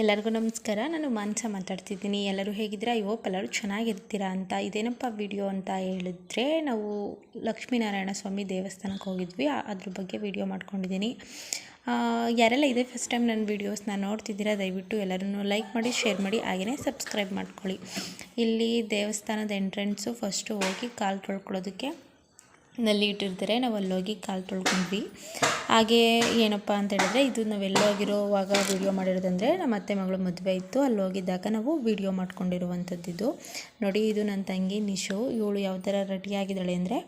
ಎಲ್ಲರಿಗೂ ನಮಸ್ಕಾರ. ನಾನು ಮಾನ್ಸ ಮಾತಾಡ್ತಿದ್ದೀನಿ. ಎಲ್ಲರೂ ಹೇಗಿದ್ದೀರಾ? ಐ ಹೋಪ್ ಎಲ್ಲರೂ ಚೆನ್ನಾಗಿರ್ತೀರಾ ಅಂತ. ಇದೇನಪ್ಪ ವಿಡಿಯೋ ಅಂತ ಹೇಳಿದ್ರೆ, ನಾವು ಲಕ್ಷ್ಮೀನಾರಾಯಣ ಸ್ವಾಮಿ ದೇವಸ್ಥಾನಕ್ಕೆ ಹೋಗಿದ್ವಿ. ಅದ್ರ ಬಗ್ಗೆ ವಿಡಿಯೋ ಮಾಡ್ಕೊಂಡಿದ್ದೀನಿ. ಯಾರೆಲ್ಲ ಇದೇ ಫಸ್ಟ್ ಟೈಮ್ ನನ್ನ ವೀಡಿಯೋಸ್ನ ನೋಡ್ತಿದ್ದೀರಾ, ದಯವಿಟ್ಟು ಎಲ್ಲರೂ ಲೈಕ್ ಮಾಡಿ ಶೇರ್ ಮಾಡಿ ಹಾಗೆಯೇ ಸಬ್ಸ್ಕ್ರೈಬ್ ಮಾಡ್ಕೊಳ್ಳಿ. ಇಲ್ಲಿ ದೇವಸ್ಥಾನದ ಎಂಟ್ರೆನ್ಸು ಫಸ್ಟು ಹೋಗಿ ಕಾಲು ತೊಳ್ಕೊಳ್ಳೋದಕ್ಕೆ ನಲ್ಲಿ ಇಟ್ಟಿರ್ತಾರೆ. ನಾವು ಅಲ್ಲೋಗಿ ಕಾಲು ತೊಳ್ಕೊಂಡ್ವಿ. ಹಾಗೆ ಏನಪ್ಪ ಅಂತ ಹೇಳಿದ್ರೆ, ಇದು ನಾವು ಎಲ್ಲೋಗಿರೋವಾಗ ವೀಡಿಯೋ ಮಾಡಿರೋದಂದರೆ, ನಮ್ಮ ಅತ್ತೆ ಮಗಳು ಮದುವೆ ಇತ್ತು ಅಲ್ಲಿ ಹೋಗಿದ್ದಾಗ ನಾವು ವೀಡಿಯೋ ಮಾಡ್ಕೊಂಡಿರುವಂಥದ್ದಿದ್ದು ನೋಡಿ, ಇದು ನನ್ನ ತಂಗಿ ನಿಶು. ಇವಳು ಯಾವ ಥರ ರೆಡಿಯಾಗಿದ್ದಾಳೆ ಅಂದರೆ,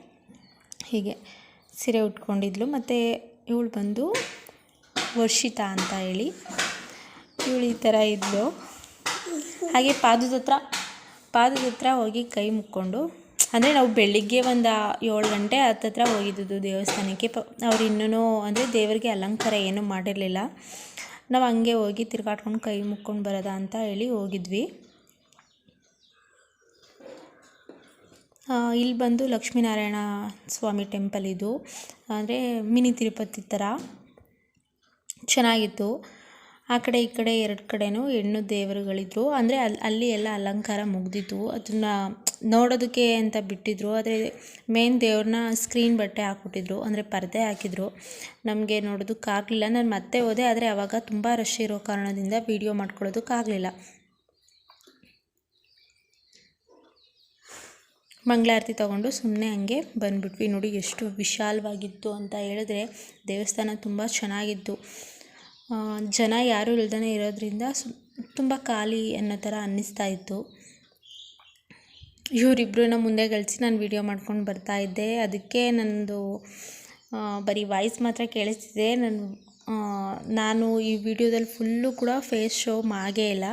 ಹೀಗೆ ಸೀರೆ ಉಟ್ಕೊಂಡಿದ್ಲು. ಮತ್ತು ಇವಳು ಬಂದು ವರ್ಷಿತಾ ಅಂತ ಹೇಳಿ ಇವಳು ಈ ಥರ ಇದ್ಲು. ಹಾಗೆ ಪಾದದ ಹತ್ರ ಪಾದದ ಹತ್ರ ಹೋಗಿ ಕೈ ಮುಕ್ಕೊಂಡು ಅಂದರೆ ನಾವು ಬೆಳಿಗ್ಗೆ ಒಂದು ಏಳು ಗಂಟೆ ಹತ್ತತ್ರ ಹೋಗಿದ್ದು ದೇವಸ್ಥಾನಕ್ಕೆ. ಪ, ಅವ್ರು ಇನ್ನೂ ಅಂದರೆ ದೇವರಿಗೆ ಅಲಂಕಾರ ಏನೂ ಮಾಡಿರಲಿಲ್ಲ. ನಾವು ಹಂಗೆ ಹೋಗಿ ತಿರ್ಗಾಡ್ಕೊಂಡು ಕೈ ಮುಕ್ಕೊಂಡು ಬರೋದ ಅಂತ ಹೇಳಿ ಹೋಗಿದ್ವಿ. ಇಲ್ಲಿ ಬಂದು ಲಕ್ಷ್ಮೀನಾರಾಯಣ ಸ್ವಾಮಿ ಟೆಂಪಲ್ ಇದು. ಅಂದರೆ ಮಿನಿ ತಿರುಪತಿ ಥರ ಚೆನ್ನಾಗಿತ್ತು. ಆ ಕಡೆ ಈ ಕಡೆ ಎರಡು ಕಡೆನೂ ಹೆಣ್ಣು ದೇವರುಗಳಿದ್ರು. ಅಂದರೆ ಅಲ್ಲಿ ಅಲ್ಲಿ ಎಲ್ಲ ಅಲಂಕಾರ ಮುಗ್ದಿತ್ತು ಅದನ್ನು ನೋಡೋದಕ್ಕೆ ಅಂತ ಬಿಟ್ಟಿದ್ರು. ಆದರೆ ಮೇನ್ ದೇವ್ರನ್ನ ಸ್ಕ್ರೀನ್ ಬಟ್ಟೆ ಹಾಕ್ಬಿಟ್ಟಿದ್ರು. ಅಂದರೆ ಪರದೆ ಹಾಕಿದ್ರು. ನಮಗೆ ನೋಡೋದಕ್ಕಾಗಲಿಲ್ಲ ನಾನು ಮತ್ತೆ ಹೋದೆ, ಆದರೆ ಆವಾಗ ತುಂಬ ರಶ್ ಇರೋ ಕಾರಣದಿಂದ ವೀಡಿಯೋ ಮಾಡ್ಕೊಳ್ಳೋದಕ್ಕಾಗಲಿಲ್ಲ ಮಂಗಳಾರತಿ ತಗೊಂಡು ಸುಮ್ಮನೆ ಹಂಗೆ ಬಂದ್ಬಿಟ್ವಿ. ನೋಡಿ ಎಷ್ಟು ವಿಶಾಲವಾಗಿತ್ತು ಅಂತ ಹೇಳಿದ್ರೆ ದೇವಸ್ಥಾನ ತುಂಬ ಚೆನ್ನಾಗಿತ್ತು. ಜನ ಯಾರೂ ಇಲ್ದೇ ಇರೋದ್ರಿಂದ ಸು, ತುಂಬ ಖಾಲಿ ಅನ್ನೋ ಥರ ಅನ್ನಿಸ್ತಾ ಇತ್ತು. ಇವರಿಬ್ಬರನ್ನ ಮುಂದೆ ಕಳಿಸಿ ನಾನು ವೀಡಿಯೋ ಮಾಡ್ಕೊಂಡು ಬರ್ತಾ ಇದ್ದೆ. ಅದಕ್ಕೆ ನನ್ನದು ಬರೀ ವಾಯ್ಸ್ ಮಾತ್ರ ಕೇಳಿಸ್ತಿದೆ. ನಾನು ನಾನು ಈ ವಿಡಿಯೋದಲ್ಲಿ ಫುಲ್ಲು ಕೂಡ ಫೇಸ್ ಶೋ ಮಾಡೇ ಇಲ್ಲ.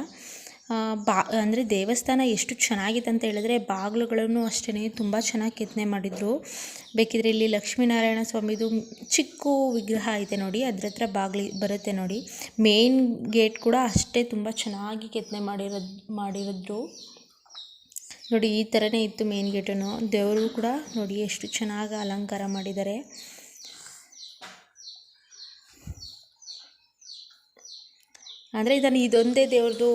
ಬಾ, ಅಂದರೆ ದೇವಸ್ಥಾನ ಎಷ್ಟು ಚೆನ್ನಾಗಿದೆ ಅಂತ ಹೇಳಿದ್ರೆ ಬಾಗಿಲುಗಳನ್ನು ಅಷ್ಟೇ ತುಂಬ ಚೆನ್ನಾಗಿ ಕೆತ್ತನೆ ಮಾಡಿದರು. ಬೇಕಿದ್ರೆ ಇಲ್ಲಿ ಲಕ್ಷ್ಮೀನಾರಾಯಣ ಸ್ವಾಮಿದು ಚಿಕ್ಕ ವಿಗ್ರಹ ಐತೆ ನೋಡಿ, ಅದ್ರ ಹತ್ರ ಬಾಗಿಲು ಬರುತ್ತೆ ನೋಡಿ. ಮೇನ್ ಗೇಟ್ ಕೂಡ ಅಷ್ಟೇ ತುಂಬ ಚೆನ್ನಾಗಿ ಕೆತ್ತನೆ ಮಾಡಿರೋದು ಮಾಡಿರೋದ್ರು ನೋಡಿ, ಈ ಥರನೇ ಇತ್ತು ಮೇನ್ ಗೇಟನ್ನು. ದೇವರು ಕೂಡ ನೋಡಿ ಎಷ್ಟು ಚೆನ್ನಾಗಿ ಅಲಂಕಾರ ಮಾಡಿದ್ದಾರೆ. ಅಂದರೆ ಇದನ್ನು ಇದೊಂದೇ ದೇವ್ರದ್ದು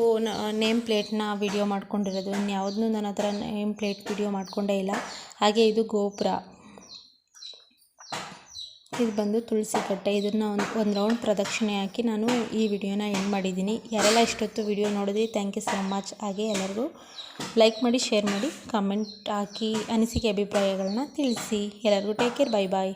ನೇಮ್ ಪ್ಲೇಟ್ನ ವಿಡಿಯೋ ಮಾಡ್ಕೊಂಡಿರೋದು. ಇನ್ಯಾವುದನ್ನು ನನ್ನ ಹತ್ರ ನೇಮ್ ಪ್ಲೇಟ್ ವಿಡಿಯೋ ಮಾಡಿಕೊಂಡೇ ಇಲ್ಲ. ಹಾಗೆ ಇದು ಗೋಪುರ. ಇದು ಬಂದು ತುಳಸಿ ಕಟ್ಟೆ. ಇದನ್ನು ಒಂದು ಒಂದು ರೌಂಡ್ ಪ್ರದಕ್ಷಿಣೆ ಹಾಕಿ ನಾನು ಈ ವಿಡಿಯೋನ ಎಂಡ್ ಮಾಡಿದ್ದೀನಿ. ಯಾರೆಲ್ಲ ಇಷ್ಟೊತ್ತು ವಿಡಿಯೋ ನೋಡಿದ್ರಿ ಥ್ಯಾಂಕ್ ಯು ಸೊ ಮಚ್ ಹಾಗೆ ಎಲ್ಲರಿಗೂ ಲೈಕ್ ಮಾಡಿ ಶೇರ್ ಮಾಡಿ ಕಮೆಂಟ್ ಹಾಕಿ ಅನಿಸಿಕೆ ಅಭಿಪ್ರಾಯಗಳನ್ನ ತಿಳಿಸಿ. ಎಲ್ಲರಿಗೂ ಟೇಕ್ ಕೇರ್ ಬೈ ಬಾಯ್